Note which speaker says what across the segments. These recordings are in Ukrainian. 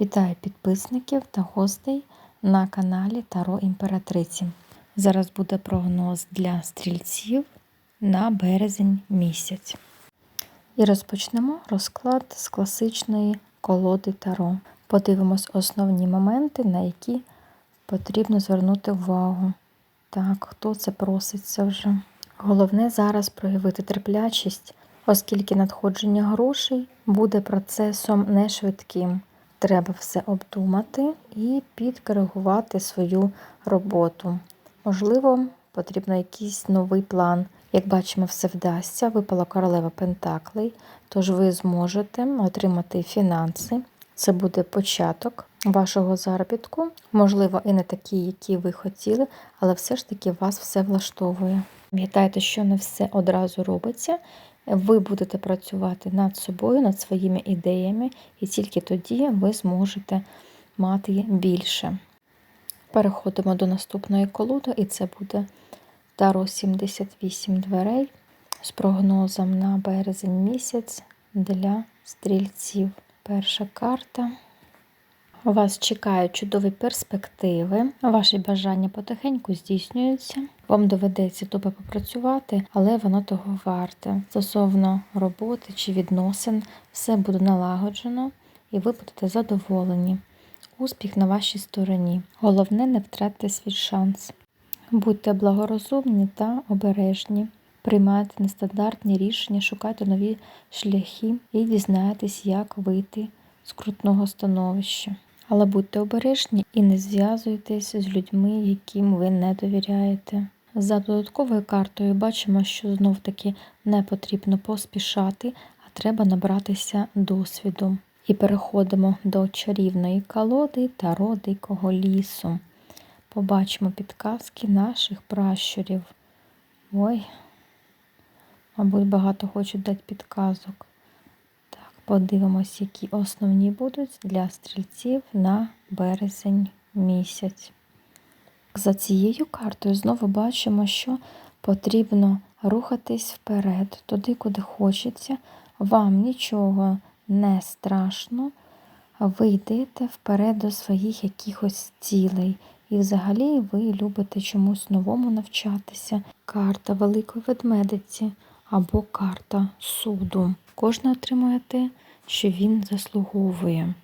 Speaker 1: Вітаю підписників та гостей на каналі Таро Імператриці. Зараз буде прогноз для стрільців на березень місяць. І розпочнемо розклад з класичної колоди Таро. Подивимось основні моменти, на які потрібно звернути увагу. Так, хто це проситься вже? Головне зараз проявити терплячість, оскільки надходження грошей буде процесом не швидким. Треба все обдумати і підкоригувати свою роботу. Можливо, потрібно якийсь новий план. Як бачимо, все вдасться. Випала королева Пентаклей, тож ви зможете отримати фінанси. Це буде початок вашого заробітку. Можливо, і не такий, який ви хотіли, але все ж таки вас все влаштовує. Пам'ятайте, що не все одразу робиться. Ви будете працювати над собою, над своїми ідеями, і тільки тоді ви зможете мати більше. Переходимо до наступної колоди, і це буде Таро 78 дверей з прогнозом на березень місяць для стрільців. Перша карта. Вас чекають чудові перспективи, ваші бажання потихеньку здійснюються. Вам доведеться добре попрацювати, але воно того варте. Стосовно роботи чи відносин, все буде налагоджено і ви будете задоволені. Успіх на вашій стороні. Головне, не втратьте свій шанс. Будьте благорозумні та обережні. Приймайте нестандартні рішення, шукайте нові шляхи і дізнайтесь, як вийти з крутного становища. Але будьте обережні і не зв'язуйтесь з людьми, яким ви не довіряєте. За додатковою картою бачимо, що знов таки не потрібно поспішати, а треба набратися досвіду. І переходимо до чарівної колоди та родикого лісу. Побачимо підказки наших пращурів. Ой, мабуть, багато хочуть дати підказок. Подивимось, які основні будуть для стрільців на березень місяць. За цією картою знову бачимо, що потрібно рухатись вперед, туди, куди хочеться. Вам нічого не страшно, ви йдете вперед до своїх якихось цілей. І взагалі ви любите чомусь новому навчатися. Карта Великої ведмедиці або карта суду. Кожен отримує те, що він заслуговує.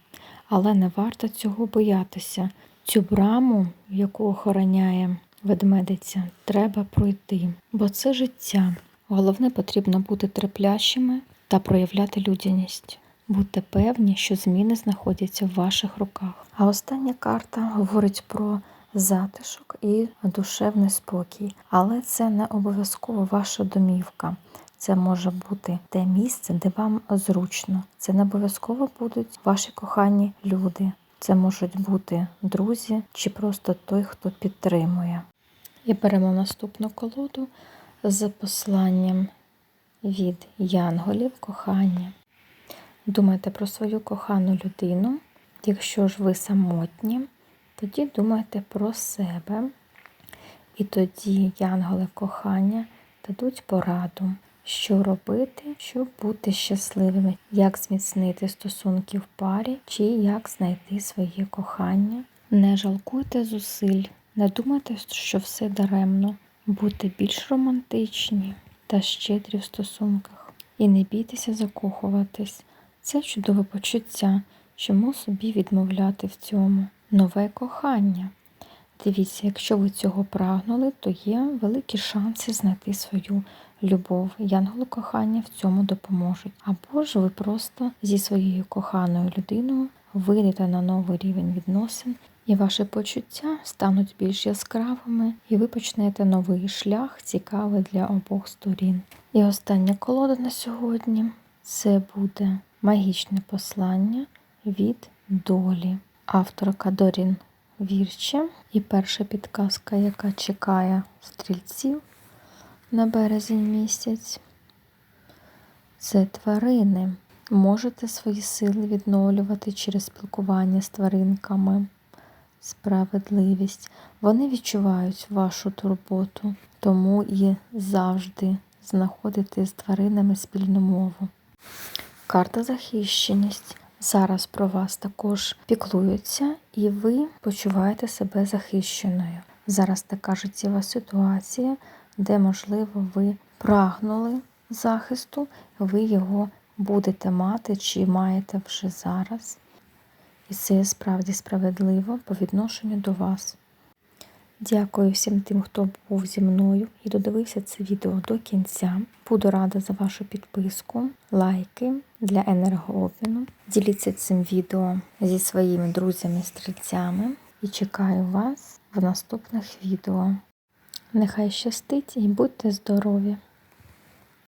Speaker 1: Але не варто цього боятися. Цю браму, яку охороняє ведмедиця, треба пройти, бо це життя. Головне, потрібно бути терплячими та проявляти людяність. Будьте певні, що зміни знаходяться в ваших руках. А остання карта говорить про затишок і душевний спокій, але це не обов'язково ваша домівка. Це може бути те місце, де вам зручно. Це не обов'язково будуть ваші кохані люди. Це можуть бути друзі чи просто той, хто підтримує. І беремо наступну колоду з посланням від янголів кохання. Думайте про свою кохану людину. Якщо ж ви самотні, тоді думайте про себе. І тоді янголи кохання дадуть пораду що робити, щоб бути щасливими, як зміцнити стосунки в парі, чи як знайти своє кохання. Не жалкуйте зусиль, не думайте, що все даремно, будьте більш романтичні та щедрі в стосунках. І не бійтеся закохуватись. Це чудове почуття, чому собі відмовляти в цьому. Нове кохання. Дивіться, якщо ви цього прагнули, то є великі шанси знайти свою любов, янголи кохання в цьому допоможуть. Або ж ви просто зі своєю коханою людиною вийдете на новий рівень відносин, і ваші почуття стануть більш яскравими, і ви почнете новий шлях, цікавий для обох сторін. І остання колода на сьогодні це буде магічне послання від долі. Авторка Дорін Вірче. І перша підказка, яка чекає стрільців на березень місяць. Це тварини. Можете свої сили відновлювати через спілкування з тваринками. Справедливість. Вони відчувають вашу турботу, тому і завжди знаходите з тваринами спільну мову. Карта захищеність. зараз про вас також піклуються, і ви почуваєте себе захищеною. Зараз така життєва ситуація, де, можливо, ви прагнули захисту, ви його будете мати чи маєте вже зараз. І це справді справедливо по відношенню до вас. Дякую всім тим, хто був зі мною і додивився це відео до кінця. Буду рада за вашу підписку, лайки для енергообміну. Діліться цим відео зі своїми друзями-стрільцями і чекаю вас в наступних відео. Нехай щастить і будьте здорові!